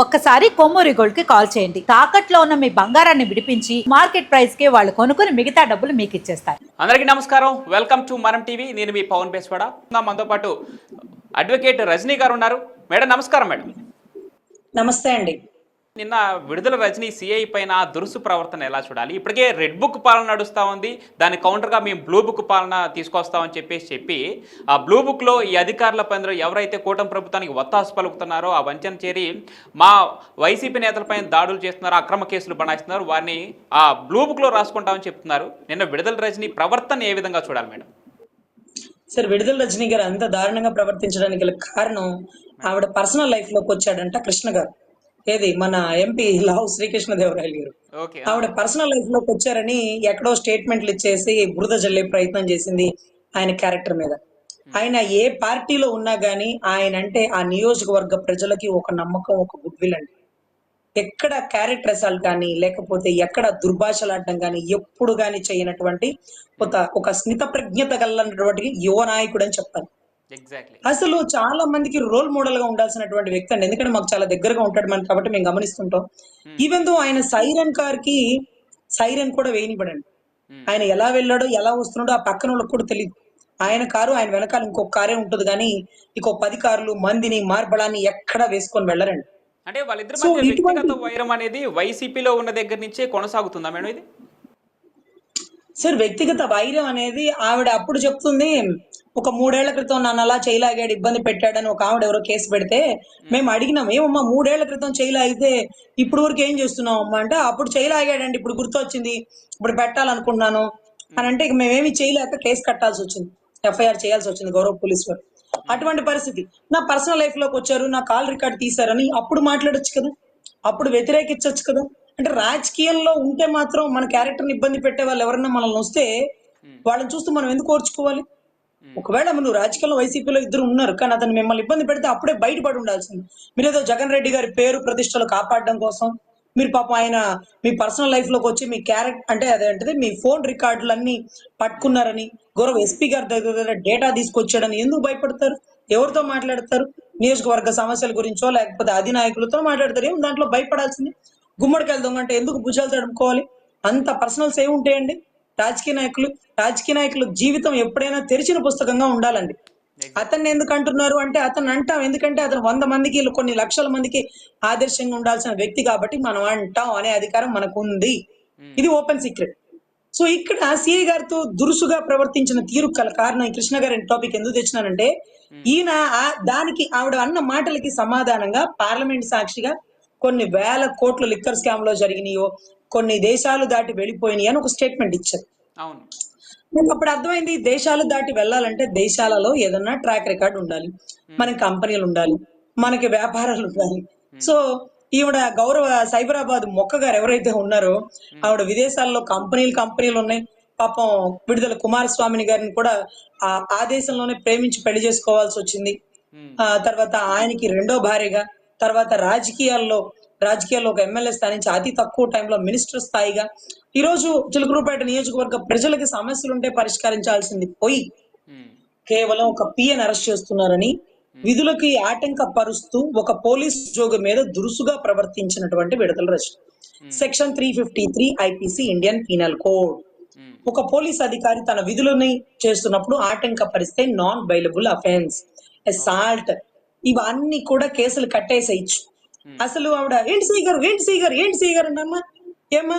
ఒక్కసారి కొమ్మూరి గోల్డ్కి కాల్ చేయండి. తాకట్లో ఉన్న మీ బంగారాన్ని విడిపించి మార్కెట్ ప్రైస్కి వాళ్ళు కొనుక్కుని మిగతా డబ్బులు మీకు ఇచ్చేస్తారు. అందరికీ నమస్కారం. Welcome to Manam TV. నేను మీ పవన్ బేస్వాడ. మనతో పాటు అడ్వకేట్ రజనీ గారు ఉన్నారు. మేడం నమస్కారం మేడం. నమస్తే అండి. నిన్న విడుదల రజనీ సిఐ పైన దురుసు ప్రవర్తన ఎలా చూడాలి? ఇప్పటికే రెడ్ బుక్ పాలన నడుస్తూ ఉంది. దాని కౌంటర్గా మేము బ్లూ బుక్ పాలన తీసుకొస్తామని చెప్పేసి చెప్పి ఆ బ్లూ బుక్లో ఈ అధికారుల పైన ఎవరైతే కూటమి ప్రభుత్వానికి ఒత్తాసు పలుకుతున్నారో ఆ వంచన చేరి మా వైసీపీ నేతలపైన దాడులు చేస్తున్నారో అక్రమ కేసులు బనాయిస్తున్నారు. వారిని ఆ బ్లూ బుక్లో రాసుకుంటామని చెప్తున్నారు. నిన్న విడుదల రజనీ ప్రవర్తన ఏ విధంగా చూడాలి మేడం? సార్ విడుదల రజనీ గారు అంత దారుణంగా ప్రవర్తించడానికి గల కారణం ఆవిడ పర్సనల్ లైఫ్లోకి వచ్చాడంట కృష్ణ గారు. ఏది? మన ఎంపీ లావు శ్రీకృష్ణదేవరాయలు గారు. ఆవిడ పర్సనల్ లైఫ్లోకి వచ్చారని ఎక్కడో స్టేట్మెంట్లు ఇచ్చేసి బురద జల్లే ప్రయత్నం చేసింది ఆయన క్యారెక్టర్ మీద. ఆయన ఏ పార్టీలో ఉన్నా గానీ ఆయన అంటే ఆ నియోజకవర్గ ప్రజలకి ఒక నమ్మకం ఒక గుడ్ విల్ అండి. ఎక్కడ క్యారెక్టర్ అసాల్ట్ కానీ లేకపోతే ఎక్కడ దుర్భాషలాడడం కానీ ఎప్పుడు కానీ చేయనటువంటి ఒక ఒక స్మిత ప్రజ్ఞత గలటువంటి యువ నాయకుడు అని ఎగ్జాక్ట్లీ అసలు చాలా మందికి రోల్ మోడల్గా ఉండాల్సినటువంటి వ్యక్తి అండి. ఎందుకంటే మాకు చాలా దగ్గరగా ఉంటాడు మనకి కాబట్టి మేము గమనిస్తుంటాం. ఈవెన్ దో ఆయన సైరన్ కార్కి సైరన్ కూడా వేయనివ్వడండి. ఆయన ఎలా వెళ్ళాడో ఎలా వస్తున్నాడో ఆ పక్కన వాళ్ళకి కూడా తెలియదు ఆయన కారు ఆయన వెనకాల ఇంకొక కారే ఉంటుంది కానీ ఇంకో పది కార్లు మందిని మార్బడాన్ని ఎక్కడ వేసుకొని వెళ్ళరండి. అంటే వాళ్ళిద్దరి వైరం అనేది వైసీపీలో ఉన్న దగ్గర నుంచే కొనసాగుతుందా మేడం ఇది? సార్ వ్యక్తిగత వైరం అనేది ఆవిడ అప్పుడు చెప్తుంది ఒక మూడేళ్ళ క్రితం నన్ను అలా చేయలాగాడు ఇబ్బంది పెట్టాడని ఒక ఆవిడ ఎవరో కేసు పెడితే మేము అడిగినాం ఏమమ్మా మూడేళ్ళ క్రితం చేయలాగితే ఇప్పుడు వరకు ఏం చేస్తున్నాం అమ్మా? అంటే అప్పుడు చేయలాగాడండి ఇప్పుడు గుర్తొచ్చింది ఇప్పుడు పెట్టాలనుకుంటున్నాను. అని అంటే ఇక మేమేమి చేయలేక కేసు కట్టాల్సి వచ్చింది ఎఫ్ఐఆర్ చేయాల్సి వచ్చింది గౌరవ పోలీస్ వారు అటువంటి పరిస్థితి. నా పర్సనల్ లైఫ్లోకి వచ్చారు నా కాల్ రికార్డ్ తీశారని అప్పుడు మాట్లాడొచ్చు కదా అప్పుడు వ్యతిరేకించవచ్చు కదా. అంటే రాజకీయంలో ఉంటే మాత్రం మన క్యారెక్టర్ని ఇబ్బంది పెట్టే వాళ్ళు ఎవరన్నా మనల్ని వస్తే వాళ్ళని చూస్తూ మనం ఎందుకు ఓర్చుకోవాలి? ఒకవేళ నువ్వు రాజకీయాల్లో వైసీపీలో ఇద్దరు ఉన్నారు కానీ అతను మిమ్మల్ని ఇబ్బంది పెడితే అప్పుడే బయటపడి ఉండాల్సింది. మీరు ఏదో జగన్ రెడ్డి గారి పేరు ప్రతిష్టలు కాపాడడం కోసం మీరు పాపం ఆయన మీ పర్సనల్ లైఫ్లోకి వచ్చి మీ క్యారెక్టర్ అంటే అదేంటిది మీ ఫోన్ రికార్డులు అన్ని పట్టుకున్నారని గౌరవ ఎస్పీ గారి దగ్గర డేటా తీసుకొచ్చాడని ఎందుకు భయపడతారు? ఎవరితో మాట్లాడతారు? నియోజకవర్గ సమస్యల గురించో లేకపోతే అధినాయకులతో మాట్లాడతారు? ఏం దాంట్లో భయపడాల్సింది? గుమ్మడికాయలు దొంగ అంటే ఎందుకు భుజాలు తడుపుకోవాలి అంత పర్సనల్స్ ఏమి ఉంటాయండి రాజకీయ నాయకులు రాజకీయ నాయకుల జీవితం ఎప్పుడైనా తెరిచిన పుస్తకంగా ఉండాలండి. అతన్ని ఎందుకు అంటున్నారు అంటే అతను అంటాం. ఎందుకంటే అతను వంద మందికి కొన్ని లక్షల మందికి ఆదర్శంగా ఉండాల్సిన వ్యక్తి కాబట్టి మనం అంటాం అనే అధికారం మనకు ఉంది ఇది ఓపెన్ సీక్రెట్ సో ఇక్కడ సిఐ గారితో దురుసుగా ప్రవర్తించిన తీరు కల కారణం కృష్ణ గారి టాపిక్ ఎందుకు తెచ్చినానంటే ఈయన ఆ- దానికి ఆవిడ అన్న మాటలకి సమాధానంగా పార్లమెంట్ సాక్షిగా కొన్ని వేల కోట్ల లిక్కర్ స్కామ్లో జరిగినాయో కొన్ని దేశాలు దాటి వెళ్ళిపోయినాయి అని ఒక స్టేట్మెంట్ ఇచ్చారు. అవును. నాకు అప్పుడు అర్థమైంది దేశాలు దాటి వెళ్ళాలంటే దేశాలలో ఏదన్నా ట్రాక్ రికార్డ్ ఉండాలి. మనకి కంపెనీలు ఉండాలి. మనకి వ్యాపారాలు ఉండాలి. సో ఈవిడ గౌరవ సైబరాబాద్ మొక్క గారు ఎవరైతే ఉన్నారో ఆవిడ విదేశాల్లో కంపెనీలు కంపెనీలు ఉన్నాయి. పాపం విడుదల కుమారస్వామిని గారిని కూడా ఆ ఆ దేశంలోనే ప్రేమించి పెళ్ళి చేసుకోవాల్సి వచ్చింది. ఆ తర్వాత ఆయనకి రెండో భార్యగా తర్వాత రాజకీయాల్లో రాజకీయాల్లో ఒక ఎమ్మెల్యే స్థాయి నుంచి అతి తక్కువ టైంలో మినిస్టర్ స్థాయిగా ఈ రోజు చిలుకూరుపేట నియోజకవర్గ ప్రజలకి సమస్యలు ఉంటే పరిష్కరించాల్సింది పోయి. కేవలం ఒక పిఎన్ అరెస్ట్ చేస్తున్నారని విధులకి ఆటంకపరుస్తూ ఒక పోలీస్ ఉద్యోగం మీద దురుసుగా ప్రవర్తించినటువంటి విడుదల రచన. Section three fifty three IPC Indian penal code. ఒక పోలీస్ అధికారి తన విధులని చేస్తున్నప్పుడు ఆటంకపరిస్తే నాన్ బైలబుల్ అఫెన్స్. అసాల్ట్. ఇవన్నీ కూడా కేసులు కట్టేసేయచ్చు. అసలు ఆవిడ ఏంటి సీ గారు ఏంటి సీ గారు ఏంటి సీ గారు అమ్మా ఏమ్మా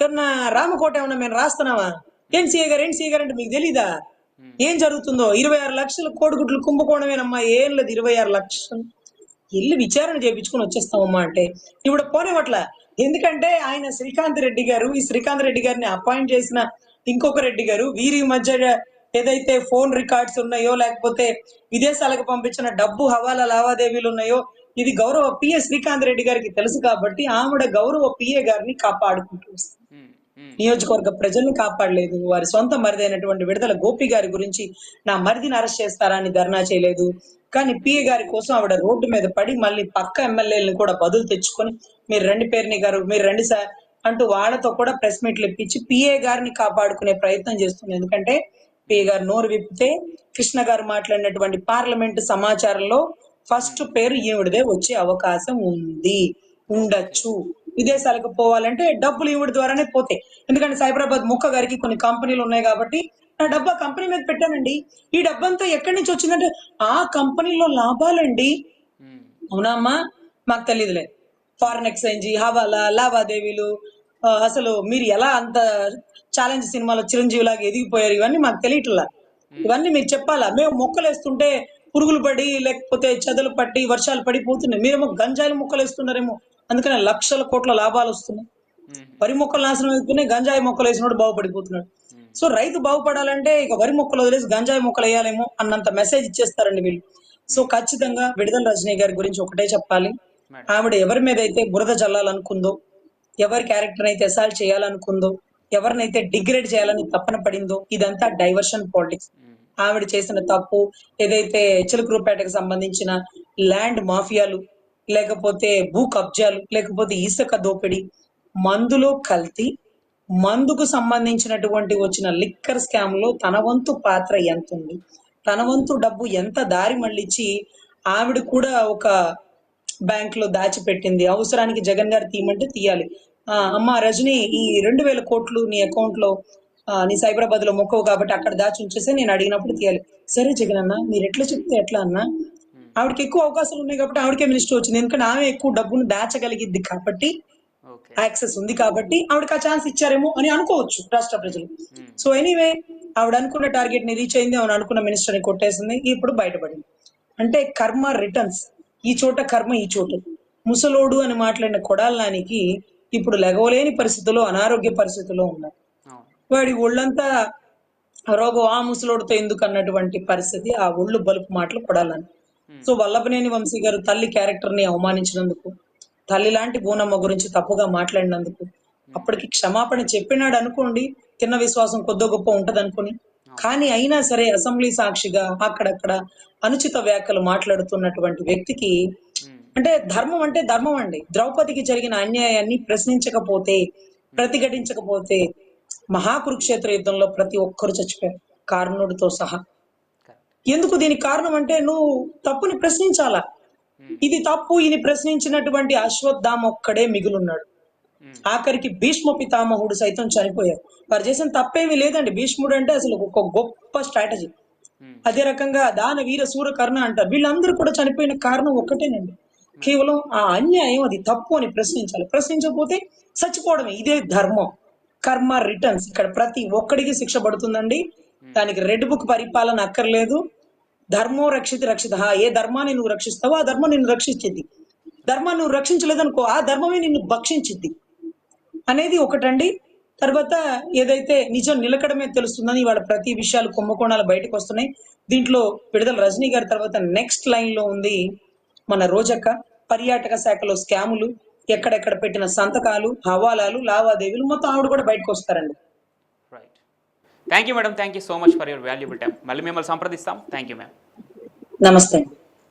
నా రామకోట ఏమన్నా మేము రాస్తున్నావా? ఏంటి సీ గారు ఏంటి సీ గారు అంటే మీకు తెలీదా? ఏం జరుగుతుందో? ఇరవై ఆరు లక్షల కోడిగుడ్లు కుంభకోణమేనమ్మా ఏం లేదు ఇరవై ఆరు లక్షలు. వెళ్ళి విచారణ చేయించుకుని వచ్చేస్తామమ్మా అంటే ఇప్పుడు పోనివట్ల ఎందుకంటే ఆయన శ్రీకాంత్ రెడ్డి గారు ఈ శ్రీకాంత్ రెడ్డి గారిని అపాయింట్ చేసిన ఇంకొక రెడ్డి గారు వీరి మధ్య ఏదైతే ఫోన్ రికార్డ్స్ ఉన్నాయో లేకపోతే విదేశాలకు పంపించిన డబ్బు హవాలా లావాదేవీలు ఉన్నాయో ఇది గౌరవ పిఏ శ్రీకాంత్ రెడ్డి గారికి తెలుసు కాబట్టి ఆవిడ గౌరవ పిఏ గారిని కాపాడుకుంటూ వస్తుంది. నియోజకవర్గ ప్రజల్ని కాపాడలేదు. వారి సొంత మరిది అయినటువంటి విడుదల గోపి గారి గురించి నా మరిదిని అరెస్ట్ చేస్తారా అని ధర్నా చేయలేదు. కానీ పిఏ గారి కోసం ఆవిడ రోడ్డు మీద పడి మళ్ళీ పక్క ఎమ్మెల్యేలను కూడా బదులు తెచ్చుకొని మీరు రండి పేరుని గారు మీరు రండి సార్ అంటూ వాళ్ళతో కూడా ప్రెస్ మీట్లు ఇప్పించి పిఏ గారిని కాపాడుకునే ప్రయత్నం చేస్తుంది ఎందుకంటే పిఏ గారు నోరు విప్పితే కృష్ణ గారు మాట్లాడినటువంటి పార్లమెంట్ సమాచారంలో ఫస్ట్ పేరు ఈవిడదే వచ్చే అవకాశం ఉంది. ఉండొచ్చు. విదేశాలకు పోవాలంటే డబ్బులు ఈవిడ ద్వారానే పోతాయి. ఎందుకంటే సైబరాబాద్ ముక్క గారికి కొన్ని కంపెనీలు ఉన్నాయి కాబట్టి నా డబ్బు కంపెనీ మీద పెట్టానండి. ఈ డబ్బంతా ఎక్కడి నుంచి వచ్చిందంటే ఆ కంపెనీలో లాభాలండి. అవునా అమ్మా? మాకు తెలియదులే ఫారెన్ ఎక్స్చేంజ్ హవాలా లావాదేవీలు అసలు మీరు ఎలా అంత ఛాలెంజ్ సినిమాలో చిరంజీవి లాగా ఎదిగిపోయారు? ఇవన్నీ మాకు తెలియట్లా. ఇవన్నీ మీరు చెప్పాలా? మేము మొక్కలు వేస్తుంటే పురుగులు పడి లేకపోతే చెదలు పట్టి వర్షాలు పడిపోతున్నాయి మీరేమో గంజాయిలు మొక్కలు వేస్తున్నారేమో. అందుకనే లక్షల కోట్ల లాభాలు వస్తున్నాయి. వరి మొక్కలు నాశనం అయిపోయినాయి గంజాయి మొక్కలు వేసినోడు బాగుపడిపోతున్నాడు. సో రైతు బాగుపడాలంటే ఇక వరి మొక్కలు వదిలేసి గంజాయి మొక్కలు వేయాలేమో అన్నంత మెసేజ్ ఇచ్చేస్తారండి వీళ్ళు. సో ఖచ్చితంగా విడుదల రజనీ గారి గురించి ఒకటే చెప్పాలి. ఆవిడ ఎవరి మీద అయితే బురద జల్లాలనుకుందో ఎవరి క్యారెక్టర్ అయితే అసాల్ట్ చేయాలనుకుందో ఎవరినైతే డిగ్రేడ్ చేయాలని తప్పన పడిందో ఇదంతా డైవర్షన్ పాలిటిక్స్ ఉమ్, ఆవిడ చేసిన తప్పు ఏదైతే చిలుకూరుపేటకు సంబంధించిన ల్యాండ్ మాఫియాలు లేకపోతే భూ కబ్జాలు లేకపోతే ఇసుక దోపిడీ మందులో కల్తీ మందుకు సంబంధించినటువంటి వచ్చిన లిక్కర్ స్కామ్లో తన వంతు పాత్ర ఎంత ఉంది తన వంతు డబ్బు ఎంత దారి మళ్ళించి ఆవిడ కూడా ఒక బ్యాంక్లో దాచిపెట్టింది. అవసరానికి జగన్ గారు తీయమంటే తీయాలి. ఆ, అమ్మ రజని ఈ రెండు వేల కోట్లు నీ అకౌంట్లో నీ సైబరాబాద్లో మొక్కవు కాబట్టి అక్కడ దాచి ఉంచేసి నేను అడిగినప్పుడు తీయాలి. సరే జగన్ అన్న మీరు ఎట్లా చెప్తే ఎట్లా అన్న? ఆవిడకి ఎక్కువ అవకాశాలు ఉన్నాయి కాబట్టి ఆవిడకే మినిస్టర్ వచ్చింది. ఎందుకంటే ఆమె ఎక్కువ డబ్బును దాచగలిగిద్ది కాబట్టి యాక్సెస్ ఉంది కాబట్టి ఆవిడకి ఆ ఛాన్స్ ఇచ్చారేమో అని అనుకోవచ్చు రాష్ట్ర ప్రజలు. ఉమ్, సో ఎనీవే ఆవిడ అనుకున్న టార్గెట్ని రీచ్ అయింది. ఆవిడ అనుకున్న మినిస్టర్ని కొట్టేసింది. ఇప్పుడు బయటపడింది. అంటే కర్మ రిటర్న్స్. ఈ చోట కర్మ ఈ చోట ముసలోడు అని మాట్లాడిన కొడాలానికి ఇప్పుడు లెగవలేని పరిస్థితుల్లో అనారోగ్య పరిస్థితుల్లో ఉన్నారు. అవును. వాడి ఒళ్ళంతా రోగం ఆ ముసలోడితో ఎందుకు అన్నటువంటి పరిస్థితి ఆ ఒళ్ళు బలుపు మాటలు కొడాలని సో వల్లభనేని వంశీ గారు తల్లి క్యారెక్టర్ని అవమానించినందుకు తల్లి లాంటి బోనమ్మ గురించి తప్పుగా మాట్లాడినందుకు అప్పటికి క్షమాపణ చెప్పినాడు అనుకోండి తిన్న విశ్వాసం కొద్దో గొప్ప ఉంటది అనుకుని కానీ అయినా సరే అసెంబ్లీ సాక్షిగా అక్కడక్కడ అనుచిత వ్యాఖ్యలు మాట్లాడుతున్నటువంటి వ్యక్తికి అంటే ధర్మం అంటే ధర్మం అండి. ద్రౌపదికి జరిగిన అన్యాయాన్ని ప్రశ్నించకపోతే ప్రతిఘటించకపోతే మహాకురుక్షేత్ర యుద్ధంలో ప్రతి ఒక్కరు చచ్చిపోయారు. కారణుడితో సహా. ఎందుకు దీనికి కారణం అంటే నువ్వు తప్పుని ప్రశ్నించాలా? ఇది తప్పు ఇది ప్రశ్నించినటువంటి అశ్వత్థామ ఒక్కడే మిగులున్నాడు ఆఖరికి భీష్మ పితామహుడు సైతం చనిపోయారు. వారు చేసిన తప్పేమీ లేదండి. భీష్ముడు అంటే అసలు ఒక గొప్ప స్ట్రాటజీ. అదే రకంగా దాన వీర సూర కర్ణ అంటారు వీళ్ళందరూ కూడా చనిపోయిన కారణం ఒక్కటేనండి కేవలం ఆ అన్యాయం అది తప్పు అని ప్రశ్నించాలి. ప్రశ్నించకపోతే చచ్చిపోవడమే. ఇదే ధర్మం. కర్మ రిటర్న్స్. ఇక్కడ ప్రతి ఒక్కడికి శిక్ష పడుతుందండి. దానికి రెడ్ బుక్ పరిపాలన అక్కర్లేదు. ధర్మో రక్షిత రక్షిత. ఏ ధర్మాన్ని నువ్వు రక్షిస్తావో ఆ ధర్మం నిన్ను రక్షించింది. ధర్మాన్ని నువ్వు రక్షించలేదనుకో ఆ ధర్మమే నిన్ను భక్షించింది. అనేది ఒకటండి. తర్వాత ఏదైతే నిజం నిలకడమే తెలుస్తుందని ఇవాళ ప్రతి విషయాలు కుంభకోణాలు బయటకు వస్తున్నాయి. దీంట్లో విడుదల రజనీ గారి తర్వాత నెక్స్ట్ లైన్లో ఉంది మన రోజక్క. పర్యాటక శాఖలో స్కాములు ఎక్కడెక్కడ పెట్టిన సంతకాలు హవాలాలు లావాదేవీలు మొత్తం ఆవిడ కూడా బయటకు వస్తారండి. Right thank you madam thank you so much for your valuable time మళ్ళీ మిమ్మల్ని సంప్రదిస్తాం. థ్యాంక్ యూ మ్యామ్ నమస్తే.